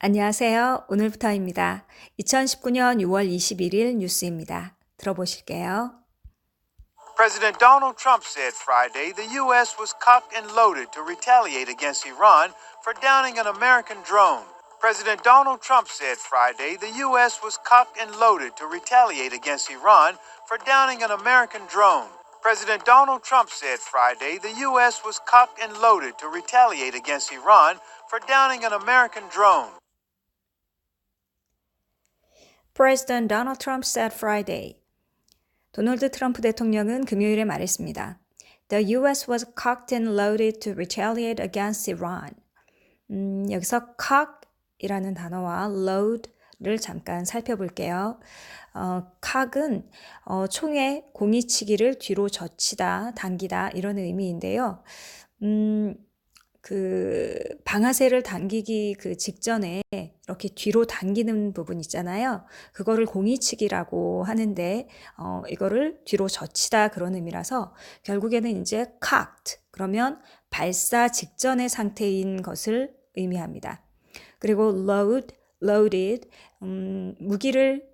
안녕하세요. 오늘부터입니다. 2019년 6월 21일 뉴스입니다. 들어보실게요. President Donald Trump said Friday the U.S. was cocked and loaded to retaliate against Iran for downing an American drone. President Donald Trump said Friday the U.S. was cocked and loaded to retaliate against Iran for downing an American drone. President Donald Trump said Friday the U.S. was cocked and loaded to retaliate against Iran for downing an American drone. President Donald Trump said Friday. 도널드 트럼프 대통령은 금요일에 말했습니다. The U.S. was cocked and loaded to retaliate against Iran. 음, 여기서 cock이라는 단어와 load를 잠깐 살펴볼게요. 어, cock은 어, 총의 공이치기를 뒤로 젖히다, 당기다 이런 의미인데요. 음, 그 방아쇠를 당기기 그 직전에 이렇게 뒤로 당기는 부분 있잖아요. 그거를 공이치기라고 하는데 어 이거를 뒤로 젖히다 그런 의미라서 결국에는 이제 cocked 그러면 발사 직전의 상태인 것을 의미합니다. 그리고 load, loaded 음, 무기를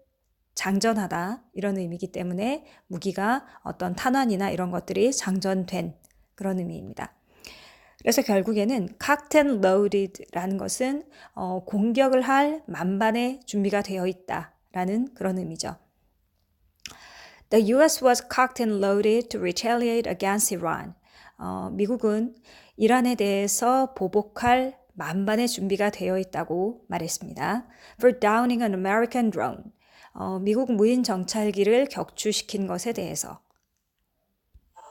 장전하다 이런 의미이기 때문에 무기가 어떤 탄환이나 이런 것들이 장전된 그런 의미입니다. 그래서 결국에는 and loaded라는 것은 어, 공격을 할 만반의 준비가 되어 있다라는 그런 의미죠. The U.S. was cocked and loaded to retaliate against Iran. 어, 미국은 이란에 대해서 보복할 만반의 준비가 되어 있다고 말했습니다. For downing an American drone. 어, 미국 무인 정찰기를 격추시킨 것에 대해서.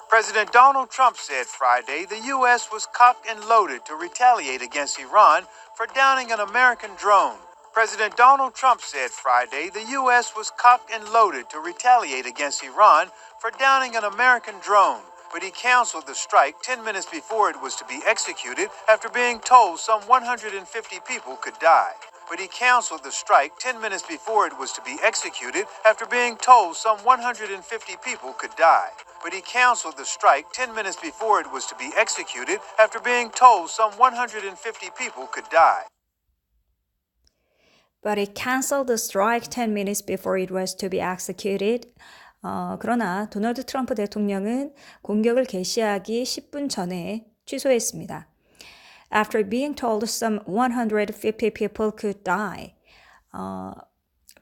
President Donald Trump said Friday the U.S. was cocked and loaded to retaliate against Iran for downing an American drone. President Donald Trump said Friday the U.S. was cocked and loaded to retaliate against Iran for downing an American drone. But he canceled the strike 10 minutes before it was to be executed after being told some 150 people could die But he canceled the strike 10 minutes before it was to be executed after being told some 150 people could die. But he canceled the strike 10 minutes before it was to be executed after being told some 150 people could die. But it canceled the strike 10 minutes before it was to be executed. 어, 그러나 도널드 트럼프 대통령은 공격을 개시하기 10분 전에 취소했습니다. After being told some 150 people could die. 어,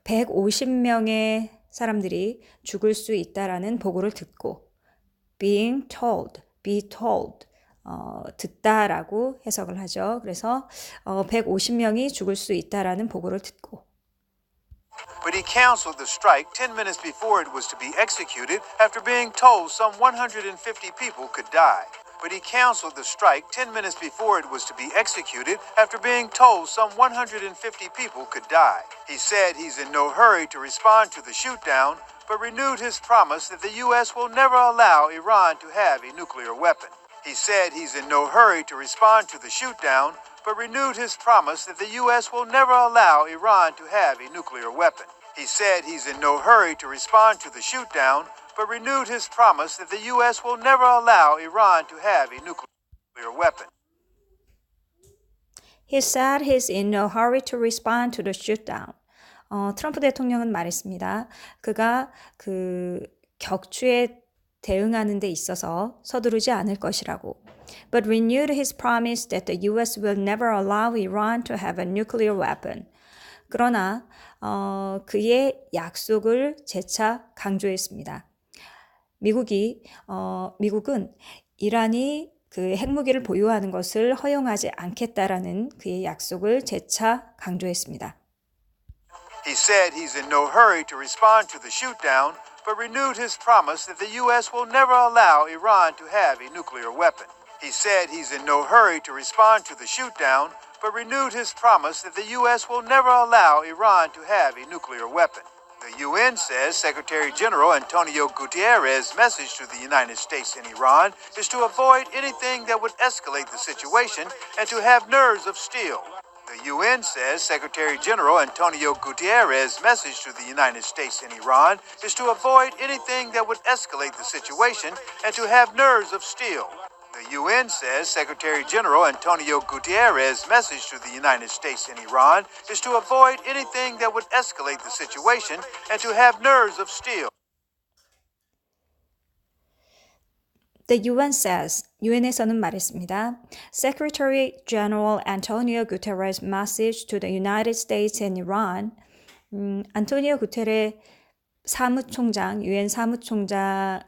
150명의 사람들이 죽을 수 있다라는 보고를 듣고 being told, be told 어, 듣다라고 해석을 하죠. 그래서 어, 150명이 죽을 수 있다라는 보고를 듣고 But he canceled the strike 10 minutes before it was to be executed after being told some 150 people could die. But he canceled the strike 10 minutes before it was to be executed after being told some 150 people could die. He said he's in no hurry to respond to the shootdown, but renewed his promise that the U.S. will never allow Iran to have a nuclear weapon. He said he's in no hurry to respond to the shootdown, but renewed his promise that the U.S. will never allow Iran to have a nuclear weapon. He said he's in no hurry to respond to the shootdown, but renewed his promise that the U.S. will never allow Iran to have a nuclear weapon. He said he's in no hurry to respond to the shootdown. 어, 트럼프 대통령은 말했습니다. 그가 그 격추에 대응하는 데 있어서 서두르지 않을 것이라고. But renewed his promise that the U.S. will never allow Iran to have a nuclear weapon. 그러나 어, 그의 약속을 재차 강조했습니다. 미국이 어, 미국은 이란이 그 핵무기를 보유하는 것을 허용하지 않겠다라는 그의 약속을 재차 강조했습니다. He said he's in no hurry to respond to the shootdown, but renewed his promise that the U.S. will never allow Iran to have a nuclear weapon. He said he's in no hurry to respond to the shootdown, but renewed his promise that the U.S. will never allow Iran to have a nuclear weapon. The UN says Secretary General Antonio Guterres' message to the United States and Iran is to avoid anything that would escalate the situation and to have nerves of steel. The UN says Secretary General Antonio Guterres' message to the United States and Iran is to avoid anything that would escalate the situation and to have nerves of steel. The UN says Secretary General Antonio Gutierrez's message to the United States and Iran is to avoid anything that would escalate the situation and to have nerves of steel. The UN says, UN에서는 말했습니다. Secretary General Antonio Guterres' message to the United States and Iran. 음, 안토니오 구테레 사무총장, UN 사무총장의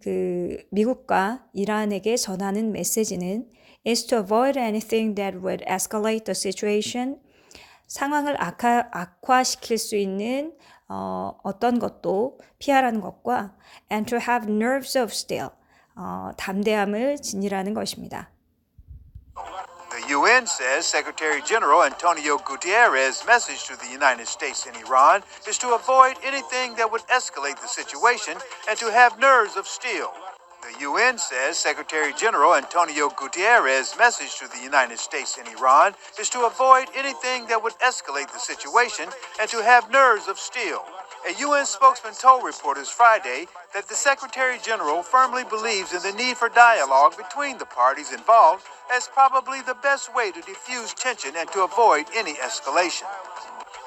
그 미국과 이란에게 전하는 메시지는 is to avoid anything that would escalate the situation. 상황을 악화, 악화시킬 수 있는 어, 어떤 것도 피하라는 것과 and to have nerves of steel, 어, 담대함을 지니라는 것입니다. The UN says Secretary General Antonio Gutierrez's message to the United States and Iran is to avoid anything that would escalate the situation and to have nerves of steel. The UN says Secretary General Antonio Gutierrez's message to the United States and Iran is to avoid anything that would escalate the situation and to have nerves of steel. A UN spokesman told reporters Friday that the Secretary General firmly believes in the need for dialogue between the parties involved as probably the best way to diffuse tension and to avoid any escalation.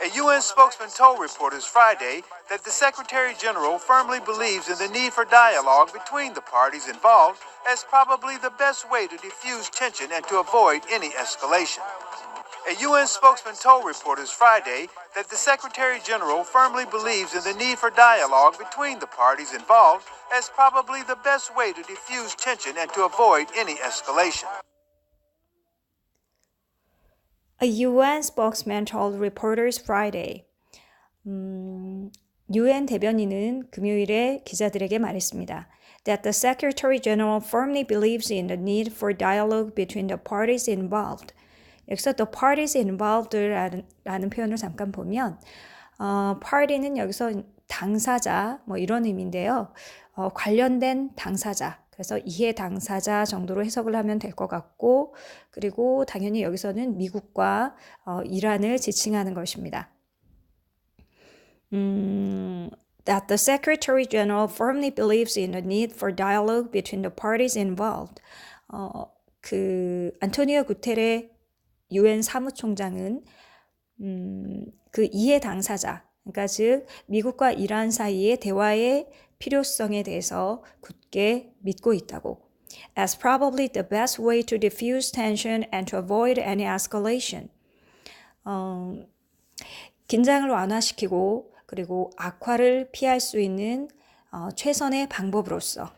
A UN spokesman told reporters Friday that the Secretary General firmly believes in the need for dialogue between the parties involved as probably the best way to diffuse tension and to avoid any escalation. A UN spokesman told reporters Friday that the Secretary General firmly believes in the need for dialogue between the parties involved as probably the best way to diffuse tension and to avoid any escalation. A UN spokesman told reporters Friday. 음, UN 대변인은 금요일에 기자들에게 말했습니다. That the Secretary General firmly believes in the need for dialogue between the parties involved. 여기서 the parties involved라는 라는 표현을 잠깐 보면 어, party는 여기서 당사자 뭐 이런 의미인데요. 어, 관련된 당사자 그래서 이해 당사자 정도로 해석을 하면 될 것 같고, 그리고 당연히 여기서는 미국과 어, 이란을 지칭하는 것입니다. 음, that the Secretary General firmly believes in the need for dialogue between the parties involved. 어, 그 안토니오 구테레 유엔 사무총장은 음, 그 이해 당사자, 그러니까 즉 미국과 이란 사이의 대화의 필요성에 대해서 굳게 믿고 있다고. As probably the best way to diffuse tension and to avoid any escalation. 어, 긴장을 완화시키고 그리고 악화를 피할 수 있는 어, 최선의 방법으로서.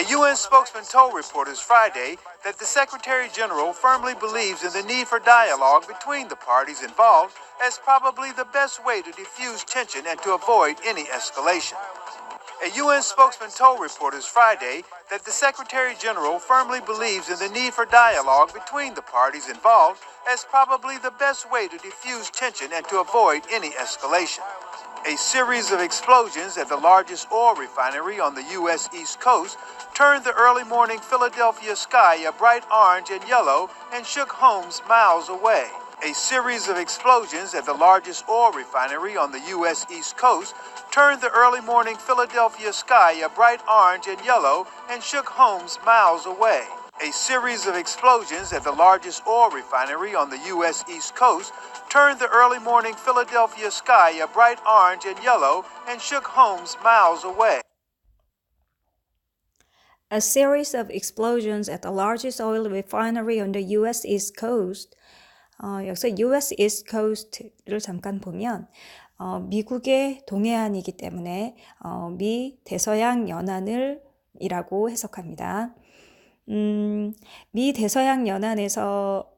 A UN spokesman told reporters Friday that the Secretary General firmly believes in the need for dialogue between the parties involved as probably the best way to defuse tension and to avoid any escalation. A UN spokesman told reporters Friday that the Secretary General firmly believes in the need for dialogue between the parties involved as probably the best way to defuse tension and to avoid any escalation. A series of explosions at the largest oil refinery on the U.S. East Coast turned the early morning Philadelphia sky a bright orange and yellow and shook homes miles away. A series of explosions at the largest oil refinery on the U.S. East Coast turned the early morning Philadelphia sky a bright orange and yellow and shook homes miles away. A series of explosions at the largest oil refinery on the U.S. East Coast turned the early morning Philadelphia sky a bright orange and yellow and shook homes miles away. A series of explosions at the largest oil refinery on the U.S. East Coast. 어, 여기서 U.S. East Coast를 잠깐 보면 어, 미국의 동해안이기 때문에 어, 미 대서양 연안을 이라고 해석합니다. 음, 미 대서양 연안에서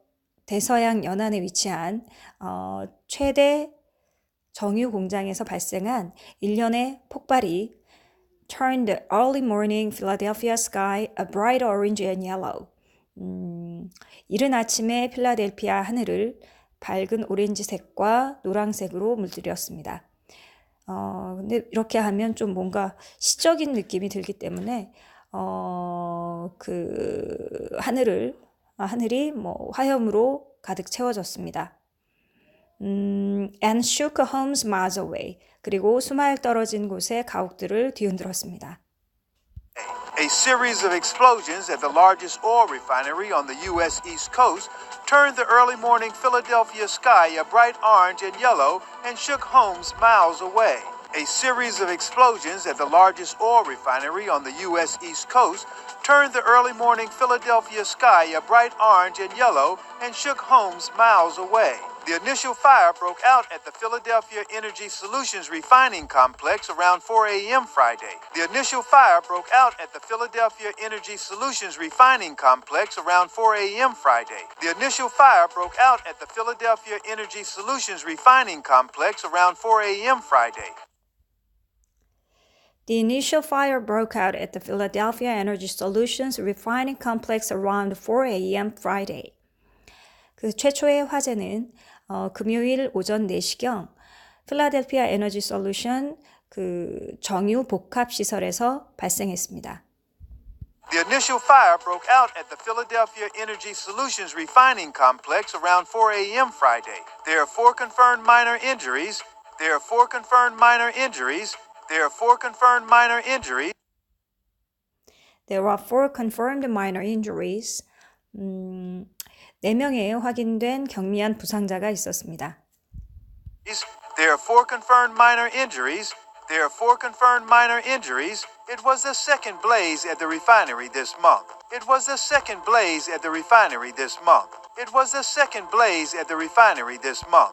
대서양 연안에 위치한 어, 최대 정유 공장에서 발생한 일련의 폭발이 turned the early morning Philadelphia sky a bright orange and yellow. 음, 이른 아침에 필라델피아 하늘을 밝은 오렌지색과 노란색으로 물들였습니다. 어, 근데 이렇게 하면 좀 뭔가 시적인 느낌이 들기 때문에 어, 그 하늘을 하늘이 뭐 화염으로 가득 채워졌습니다. 음, and shook homes miles away. 그리고 수마일 떨어진 곳의 가옥들을 뒤흔들었습니다. A series of explosions at the largest oil refinery on the U.S. East Coast turned the early morning Philadelphia sky a bright orange and yellow and shook homes miles away. A series of explosions at the largest oil refinery on the U.S. East Coast turned the early morning Philadelphia sky a bright orange and yellow and shook homes miles away. The initial fire broke out at the Philadelphia Energy Solutions refining complex around 4 a.m. Friday. The initial fire broke out at the Philadelphia Energy Solutions refining complex around 4 a.m. Friday. The initial fire broke out at the Philadelphia Energy Solutions refining complex around 4 a.m. Friday. The initial fire broke out at the Philadelphia Energy Solutions refining complex around 4 a.m. Friday. 그 최초의 화재는 어, 금요일 오전 4시경 필라델피아 에너지 솔루션 그 정유 복합 시설에서 발생했습니다. The initial fire broke out at the Philadelphia Energy Solutions refining complex around 4 a.m. Friday. There are four confirmed minor injuries. There are four confirmed minor injuries. There are four confirmed minor injuries. There are four confirmed minor injuries. 음, 4명의 확인된 경미한 부상자가 있었습니다. There are four confirmed minor injuries. There are four confirmed minor injuries. It was the second blaze at the refinery this month. It was the second blaze at the refinery this month. It was the second blaze at the refinery this month.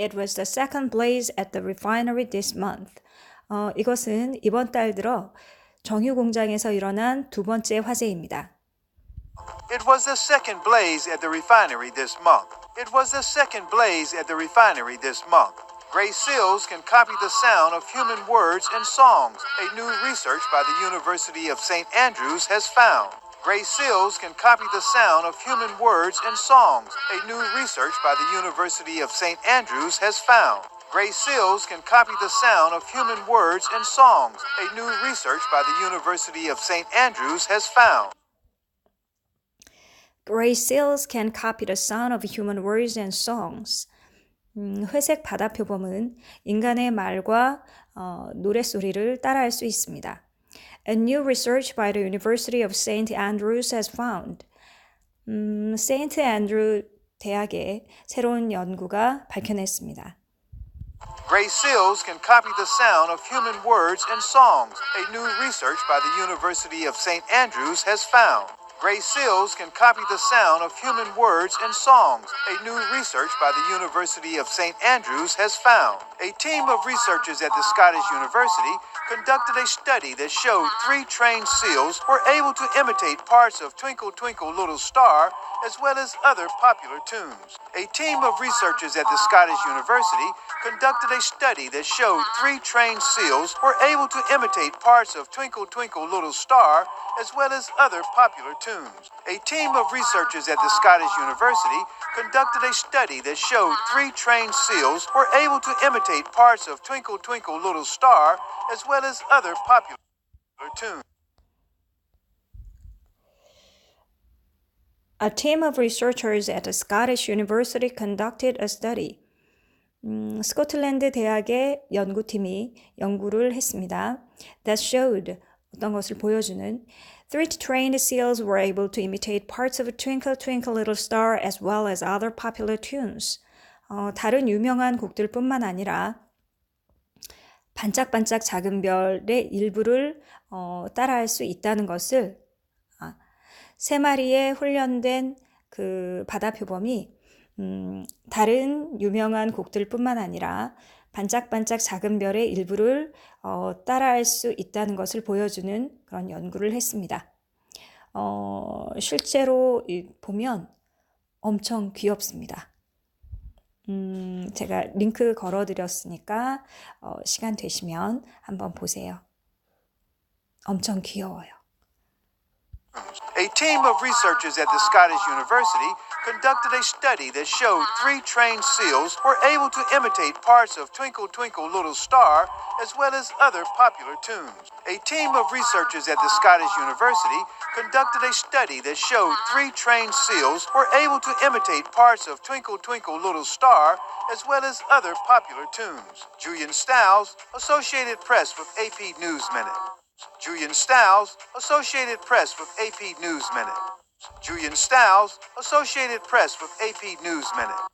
It was the second blaze at the refinery this month. 어, 이것은 이번 달 들어 정유 공장에서 일어난 두 번째 화재입니다. It was the second blaze at the refinery this month. It was the second blaze at the refinery this month. Gray seals can copy the sound of human words and songs, a new research by the University of St. Andrews has found. Gray seals can copy the sound of human words and songs, a new research by the University of St. Andrews has found. Gray seals can copy the sound of human words and songs, a new research by the University of St. Andrews has found. Gray seals can copy the sound of human words and songs. 음, 회색 바다 표범은 인간의 말과 어, 노랫소리를 따라할 수 있습니다. A new research by the University of St. Andrews has found. 음, 세인트 앤드루 대학의 새로운 연구가 밝혀냈습니다. Gray seals can copy the sound of human words and songs, a new research by the University of St. Andrews has found. Gray seals can copy the sound of human words and songs, a new research by the University of St. Andrews has found. A team of researchers at the Scottish University conducted a study that showed three trained seals were able to imitate parts of Twinkle Twinkle Little Star as well as other popular tunes. A team of researchers at the Scottish University conducted a study that showed three trained seals were able to imitate parts of Twinkle Twinkle Little Star as well as other popular tunes A team of researchers at the Scottish University conducted a study that showed three trained seals were able to imitate parts of Twinkle Twinkle Little Star as well as other popular tunes. A team of researchers at the Scottish University conducted a study. 음, 스코틀랜드 대학의 연구팀이 연구를 했습니다. That showed 어떤 것을 보여주는 Three trained seals were able to imitate parts of Twinkle Twinkle Little Star as well as other popular tunes. 어, 다른 유명한 곡들뿐만 아니라 반짝반짝 작은 별의 일부를 어, 따라할 수 있다는 것을 아, 세 마리의 훈련된 그 바다 표범이 음, 다른 유명한 곡들뿐만 아니라 반짝반짝 작은 별의 일부를 어, 따라할 수 있다는 것을 보여주는 그런 연구를 했습니다. 어, 실제로 보면 엄청 귀엽습니다. 음, 제가 링크 걸어드렸으니까 어, 시간 되시면 한번 보세요. 엄청 귀여워요. A team of researchers at the Scottish University conducted a study that showed three trained seals were able to imitate parts of Twinkle Twinkle Little Star as well as other popular tunes. A team of researchers at the Scottish University conducted a study that showed three trained seals were able to imitate parts of Twinkle Twinkle Little Star as well as other popular tunes. Julian Stiles, Associated Press with AP News Minute. Julian Stiles, Associated Press with AP News Minute. Julian Stiles, Associated Press with AP News Minute.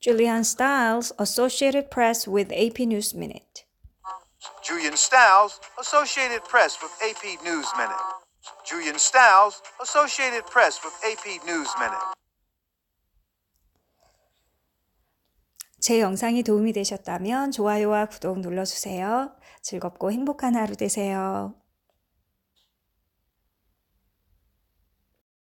Julian Stiles, Associated Press with AP News Minute. Julian Stiles, Associated Press with AP News Minute. Julian Stiles, Associated Press with AP News Minute. 제 영상이 도움이 되셨다면 좋아요와 구독 눌러주세요. 즐겁고 행복한 하루 되세요.